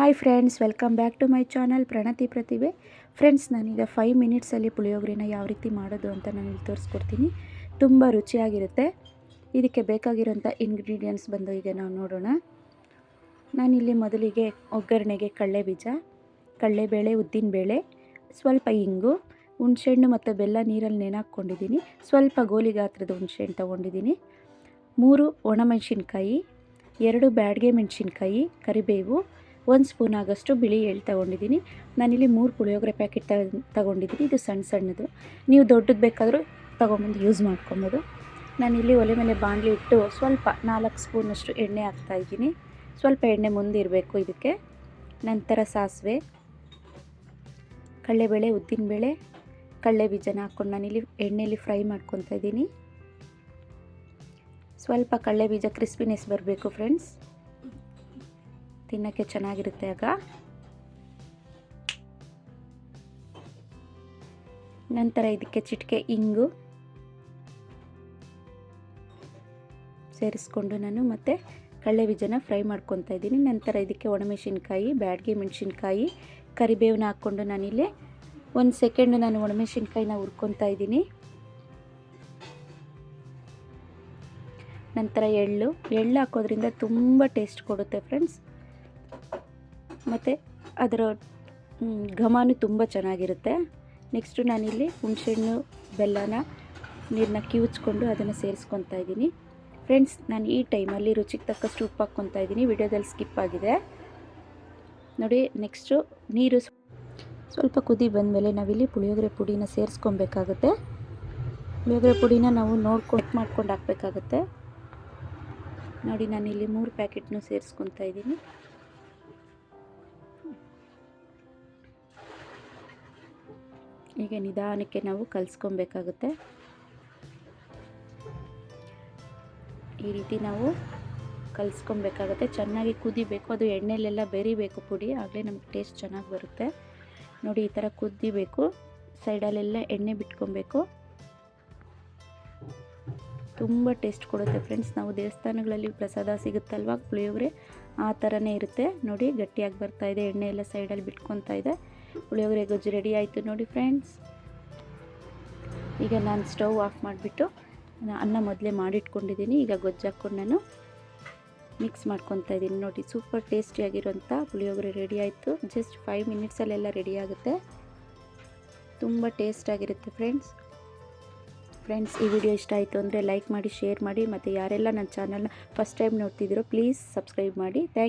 Hi friends, welcome back to my channel Pranati Pratibhe. Friends, ನಾನೀಗ five ಮಿನಿಟ್ಸಲ್ಲಿ ಪುಳಿಯೋಗರೆನ ಯಾವ ರೀತಿ ಮಾಡೋದು ಅಂತ ನಾನು ಇಲ್ಲಿ ತೋರಿಸ್ಕೊಡ್ತೀನಿ. ತುಂಬ ರುಚಿಯಾಗಿರುತ್ತೆ. ಇದಕ್ಕೆ ಬೇಕಾಗಿರೋಂಥ ಇಂಗ್ರೀಡಿಯೆಂಟ್ಸ್ ಬಂದು ಈಗ ನಾವು ನೋಡೋಣ. ನಾನಿಲ್ಲಿ ಮೊದಲಿಗೆ ಒಗ್ಗರಣೆಗೆ ಕಡಲೆ ಬೀಜ ಕಡಲೆಬೇಳೆ ಉದ್ದಿನಬೇಳೆ ಸ್ವಲ್ಪ ಇಂಗು, ಹುಣಸೆಹಣ್ಣು ಮತ್ತು ಬೆಲ್ಲ ನೀರಲ್ಲಿ ನೆನಾಕ್ಕೊಂಡಿದ್ದೀನಿ. ಸ್ವಲ್ಪ ಗೋಲಿ ಗಾತ್ರದ ಹುಣಸೆಹಣ್ಣು ತೊಗೊಂಡಿದ್ದೀನಿ. ಮೂರು ಒಣಮೆಣಸಿನ್ಕಾಯಿ, ಎರಡು ಬ್ಯಾಡಗೆ ಮೆಣಸಿನ್ಕಾಯಿ, ಕರಿಬೇವು ಒಂದು ಸ್ಪೂನ್ ಆಗೋಷ್ಟು ಬಿಳಿ ಎಳ್ಳು ತೊಗೊಂಡಿದ್ದೀನಿ. ನಾನಿಲ್ಲಿ ಮೂರು ಪುಳಿಯೋಗರೆ ಪ್ಯಾಕೆಟ್ ತಗೊಂಡಿದ್ದೀನಿ. ಇದು ಸಣ್ಣ ಸಣ್ಣದು. ನೀವು ದೊಡ್ಡದು ಬೇಕಾದರೂ ತೊಗೊಂಬಂದು ಯೂಸ್ ಮಾಡ್ಕೊಬೋದು. ನಾನಿಲ್ಲಿ ಒಲೆ ಮೇಲೆ ಬಾಣಲಿ ಇಟ್ಟು ಸ್ವಲ್ಪ ನಾಲ್ಕು ಸ್ಪೂನಷ್ಟು ಎಣ್ಣೆ ಹಾಕ್ತಾಯಿದ್ದೀನಿ ಸ್ವಲ್ಪ ಎಣ್ಣೆ ಮುಂದಿರಬೇಕು ಇದಕ್ಕೆ. ನಂತರ ಸಾಸಿವೆ, ಕಡಲೆಬೇಳೆ, ಉದ್ದಿನಬೇಳೆ, ಕಡಲೆ ಬೀಜನ ಹಾಕ್ಕೊಂಡು ನಾನಿಲ್ಲಿ ಎಣ್ಣೆಯಲ್ಲಿ ಫ್ರೈ ಮಾಡ್ಕೊತಾ ಇದ್ದೀನಿ. ಸ್ವಲ್ಪ ಕಡಲೆ ಬೀಜ ಕ್ರಿಸ್ಪಿನೆಸ್ ಬರಬೇಕು, ಫ್ರೆಂಡ್ಸ್. ತಿನ್ನೋಕ್ಕೆ ಚೆನ್ನಾಗಿರುತ್ತೆ ಆಗ. ನಂತರ ಇದಕ್ಕೆ ಚಿಟಿಕೆ ಇಂಗು. ಸೇರಿಸ್ಕೊಂಡು ನಾನು ಮತ್ತೆ ಕಳ್ಳೆ ಬೀಜನ ಫ್ರೈ ಮಾಡ್ಕೊತಾ ಇದ್ದೀನಿ. ನಂತರ ಇದಕ್ಕೆ ಒಣಮೆಣಸಿನ್ಕಾಯಿ, ಬ್ಯಾಡ್ಗೆ ಮೆಣಸಿನ್ಕಾಯಿ ಕರಿಬೇವನ್ನ ಹಾಕ್ಕೊಂಡು ನಾನಿಲ್ಲಿ ಒಂದು ಸೆಕೆಂಡ್ ನಾನು ಒಣಮೆಣಸಿನ್ಕಾಯಿನ ಹುರ್ಕೊತಾ ಇದ್ದೀನಿ. ನಂತರ ಎಳ್ಳು. ಎಳ್ಳು ಹಾಕೋದ್ರಿಂದ ತುಂಬ ಟೇಸ್ಟ್ ಕೊಡುತ್ತೆ ಫ್ರೆಂಡ್ಸ್ ಮತ್ತು ಅದರ ಘಮನೂ ತುಂಬ ಚೆನ್ನಾಗಿರುತ್ತೆ. ನೆಕ್ಸ್ಟು ನಾನಿಲ್ಲಿ ಹುಣಸೆಹಣ್ಣು, ಬೆಲ್ಲನ ನೀರನ್ನ ಕಿವುಚ್ಕೊಂಡು ಅದನ್ನು ಸೇರಿಸ್ಕೊತಾ ಇದ್ದೀನಿ. ಫ್ರೆಂಡ್ಸ್ ನಾನು ಈ ಟೈಮಲ್ಲಿ ರುಚಿಗೆ ತಕ್ಕಷ್ಟು ಉಪ್ಪು ಹಾಕ್ಕೊತಾ ಇದ್ದೀನಿ. ವಿಡಿಯೋದಲ್ಲಿ ಸ್ಕಿಪ್ ಆಗಿದೆ. ನೋಡಿ ನೆಕ್ಸ್ಟು ನೀರು ಸ್ವಲ್ಪ ಕುದಿ ಬಂದಮೇಲೆ ನಾವಿಲ್ಲಿ ಪುಳಿಯೋಗರೆ ಪುಡಿನ ಸೇರಿಸ್ಕೊಬೇಕಾಗುತ್ತೆ. ಪುಳಿಯೋಗರೆ ಪುಡಿನ ನಾವು ನೋಡ್ಕೊಂಡು ಮಾಡ್ಕೊಂಡು ಹಾಕ್ಬೇಕಾಗತ್ತೆ. ನೋಡಿ, ನಾನಿಲ್ಲಿ ಮೂರು ಪ್ಯಾಕೆಟ್ನೂ ಸೇರಿಸ್ಕೊತಾ ಇದ್ದೀನಿ. ಈಗ ನಿಧಾನಕ್ಕೆ ನಾವು ಕಲಿಸ್ಕೊಬೇಕಾಗುತ್ತೆ. ಈ ರೀತಿ ನಾವು ಕಲಿಸ್ಕೊಬೇಕಾಗುತ್ತೆ. ಚೆನ್ನಾಗಿ ಕುದಿಬೇಕು. ಅದು ಎಣ್ಣೆಲೆಲ್ಲ ಬೆರಿಬೇಕು ಪುಡಿ. ಆಗಲೇ ನಮ್ಗೆ ಟೇಸ್ಟ್ ಚೆನ್ನಾಗಿ ಬರುತ್ತೆ. ನೋಡಿ, ಈ ಥರ ಕುದಿಬೇಕು. ಸೈಡಲ್ಲೆಲ್ಲ ಎಣ್ಣೆ ಬಿಟ್ಕೊಬೇಕು. ತುಂಬ ಟೇಸ್ಟ್ ಕೊಡುತ್ತೆ ಫ್ರೆಂಡ್ಸ್. ನಾವು ದೇವಸ್ಥಾನಗಳಲ್ಲಿ ಪ್ರಸಾದ ಸಿಗುತ್ತಲ್ವ ಪುಳಿಯೋಗರೆ? ಆ ಥರನೇ ಇರುತ್ತೆ. ನೋಡಿ, ಗಟ್ಟಿಯಾಗಿ ಬರ್ತಾ ಇದೆ. ಎಣ್ಣೆ ಎಲ್ಲ ಸೈಡಲ್ಲಿ ಬಿಟ್ಕೊತಾ ಇದೆ. ಪುಳಿಯೋಗರೆ ಗೊಜ್ಜು ರೆಡಿ ಆಯಿತು ನೋಡಿ ಫ್ರೆಂಡ್ಸ್ ಈಗ ನಾನು ಸ್ಟವ್ ಆಫ್ ಮಾಡಿಬಿಟ್ಟು ಅನ್ನ ಮೊದಲೇ ಮಾಡಿಟ್ಕೊಂಡಿದ್ದೀನಿ ಈಗ ಗೊಜ್ಜು ಹಾಕ್ಕೊಂಡು ನಾನು ಮಿಕ್ಸ್ ಮಾಡ್ಕೊತಾ ಇದ್ದೀನಿ ನೋಡಿ ಸೂಪರ್ ಟೇಸ್ಟಿಯಾಗಿರೋಂಥ ಪುಳಿಯೋಗರೆ ರೆಡಿ ಆಯಿತು. ಜಸ್ಟ್ ಫೈವ್ ಮಿನಿಟ್ಸಲ್ಲೆಲ್ಲ ರೆಡಿ ಆಗುತ್ತೆ. ತುಂಬ ಟೇಸ್ಟಾಗಿರುತ್ತೆ ಫ್ರೆಂಡ್ಸ್ ಫ್ರೆಂಡ್ಸ್ ಈ ವಿಡಿಯೋ ಇಷ್ಟ ಆಯಿತು ಅಂದರೆ ಲೈಕ್ ಮಾಡಿ ಶೇರ್ ಮಾಡಿ, ಮತ್ತು ಯಾರೆಲ್ಲ ನನ್ನ ಚಾನಲ್ನ ಫಸ್ಟ್ ಟೈಮ್ ನೋಡ್ತಿದ್ದೀರೋ ಪ್ಲೀಸ್ ಸಬ್ಸ್ಕ್ರೈಬ್ ಮಾಡಿ. ಥ್ಯಾಂಕ್